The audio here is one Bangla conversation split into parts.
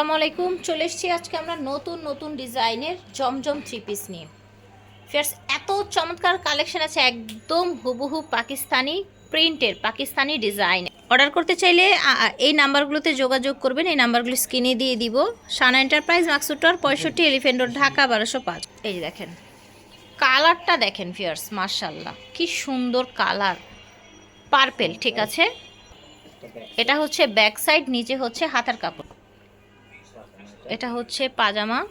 আসসালামু আলাইকুম, চলে এসেছি আজকে আমরা নতুন নতুন ডিজাইনের জমজম থ্রি পিস নিয়ে। ফিয়ার্স এত চমৎকার কালেকশন আছে, একদম হুবহু পাকিস্তানি প্রিন্টের পাকিস্তানি ডিজাইন অর্ডার করতে চাইলে এই নাম্বারগুলোতে যোগাযোগ করবেন, এই নাম্বারগুলো স্ক্রিনে দিয়ে দিব। সানা এন্টারপ্রাইজ মাকসুটর পঁয়ষট্টি এলিফেন্ট রোড ঢাকা, বারোশো পাঁচ। এই যে দেখেন কালারটা দেখেন ফিয়ার্স মার্শাল্লাহ কি সুন্দর কালার পার্পেল ঠিক আছে? এটা হচ্ছে ব্যাক সাইড নিচে হচ্ছে হাতার কাপড়। এটা হচ্ছে পাজামা।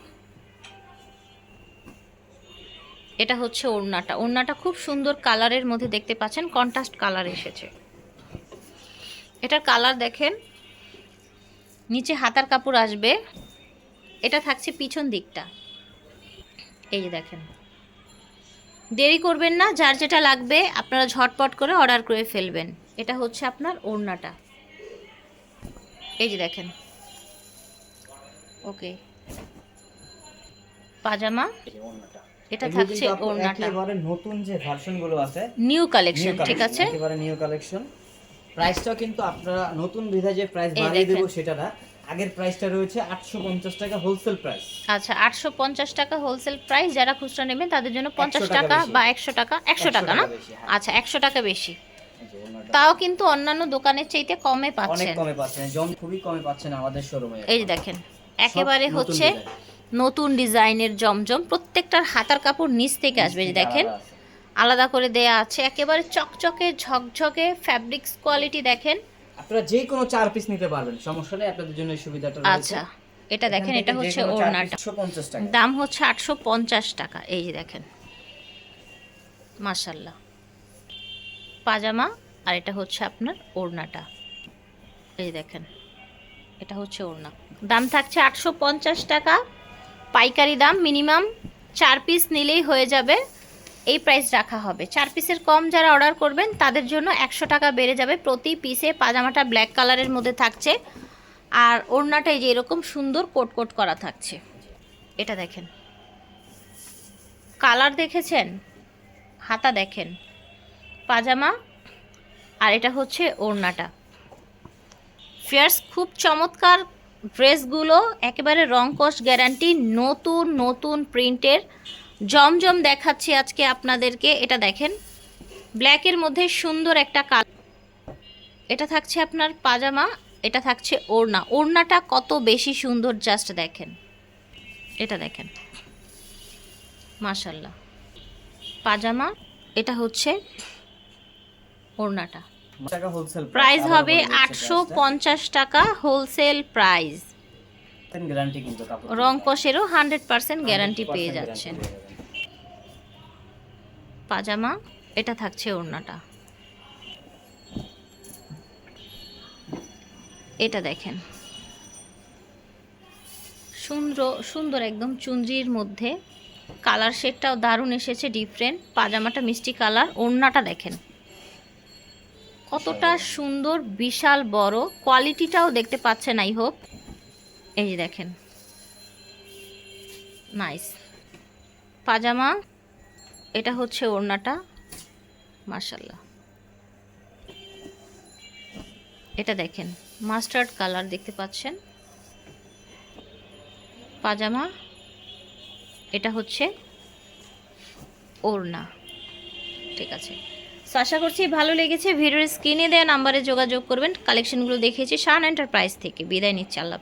এটা হচ্ছে ওড়নাটা। ওড়নাটা খুব সুন্দর কালারের মধ্যে দেখতে পাচ্ছেন, কন্ট্রাস্ট কালার এসেছে। এটার কালার দেখেন, নিচে হাতার কাপড় আসবে। এটা থাকছে পিছন দিকটা। এই যে দেখেন। দেরি করবেন না, যার যেটা লাগবে আপনারা ঝটপট করে অর্ডার করে ফেলবেন। এটা হচ্ছে আপনার ওড়নাটা। এই যে দেখেন। ওকে। পাজামা? এটা থাকছে ওড়নাটা। একেবারে নতুন যে ভার্সনগুলো আছে নিউ কালেকশন ঠিক আছে? একেবারে নিউ কালেকশন প্রাইসটাও কিন্তু আপনারা নতুন বিধা যে প্রাইস বাড়িয়ে দেবো। সেটা না। আগের প্রাইসটা রয়েছে আটশো পঞ্চাশ টাকা হোলসেল প্রাইস আচ্ছা আটশো পঞ্চাশ টাকা হোলসেল প্রাইস যারা খুচরা নেবেন তাদের জন্য পঞ্চাশ টাকা টাকা বা একশো টাকা একশো টাকা না? হ্যাঁ। আচ্ছা একশো টাকা বেশি। এই যে ওড়নাটা। তাও কিন্তু অন্যান্য দোকানের চাইতে কমে অনেক পাচ্ছেন। কমে পাচ্ছেন জম খুবই কমে পাচ্ছেন আমাদের শোরুমে এই দেখেন। একেবারে হচ্ছে নতুন ডিজাইনের জমজম প্রত্যেকটার হাতার কাপড় নিচ থেকে আসবে যে দেখেন। আলাদা করে দেয়া আছে একেবারে চকচকে ঝকঝকে ফ্যাব্রিক্স কোয়ালিটি দেখেন। আপনারা যে কোনো চার পিস নিতে পারবেন সমস্যা নেই আপনাদের জন্য সুবিধাটা আচ্ছা এটা দেখেন এটা হচ্ছে ওড়নাটা। piece 150 টাকা। দাম হচ্ছে আটশো পঞ্চাশ টাকা এই যে দেখেন। মাশাল্লাহ পাজামা আর এটা হচ্ছে আপনার ওড়নাটা। এই দেখেন। এটা হচ্ছে ওড়না। দাম থাকছে আটশো পঞ্চাশ টাকা। পাইকারি দাম মিনিমাম চার পিস নিলেই হয়ে যাবে। এই প্রাইস রাখা হবে। চার পিসের কম যারা অর্ডার করবেন, তাদের জন্য একশো টাকা বেড়ে যাবে। প্রতি পিসে পাজামাটা ব্ল্যাক কালারের মধ্যে থাকছে। আর ওড়নাটা এই যে এরকম সুন্দর কোট কোট করা থাকছে। এটা দেখেন। কালার দেখেছেন? হাতা দেখেন। পাজামা। আর এটা হচ্ছে ওড়নাটা। ফিয়ার্স, খুব চমৎকার ড্রেসগুলো, একেবারে রং কস্ট গ্যারান্টি, নতুন নতুন প্রিন্টের। জমজম দেখাচ্ছি আজকে আপনাদেরকে, এটা দেখেন। ব্ল্যাকের মধ্যে সুন্দর একটা কাল, এটা থাকছে আপনার পাজামা, এটা থাকছে ওড়না। ওড়নাটা কত বেশি সুন্দর, জাস্ট দেখেন। এটা দেখেন। মাশাল্লাহ পাজামা, এটা হচ্ছে ওড়নাটা। প্রাইস হবে আটশো পঞ্চাশ টাকা হোলসেল প্রাইস রং কষেরও হান্ড্রেড পার্সেন্ট গ্যারান্টি পেয়ে যাচ্ছেন। পাজামা এটা থাকছে ওড়নাটা। এটা দেখেন। সুন্দর সুন্দর একদম চুনরির মধ্যে। কালার শেডটাও দারুণ এসেছে ডিফারেন্ট পাজামাটা মিষ্টি কালার ওড়নাটা দেখেন। কতটা সুন্দর, বিশাল, বড় কোয়ালিটিটাও দেখতে পাচ্ছেন আই হোপ এই যে দেখেন। নাইস পাজামা, এটা হচ্ছে ওড়নাটা। মার্শাল্লাহ এটা দেখেন মাস্টার্ড কালার দেখতে পাচ্ছেন। পাজামা, এটা হচ্ছে ওড়না। ঠিক আছে। সো আশা করছি ভালো লেগেছে। ভিডিওর স্ক্রিনে দেওয়া নাম্বারে যোগাযোগ করবেন। কালেকশনগুলো দেখিয়েছি শান এন্টারপ্রাইজ থেকে। বিদায় নিচ্ছি, আল্লাহ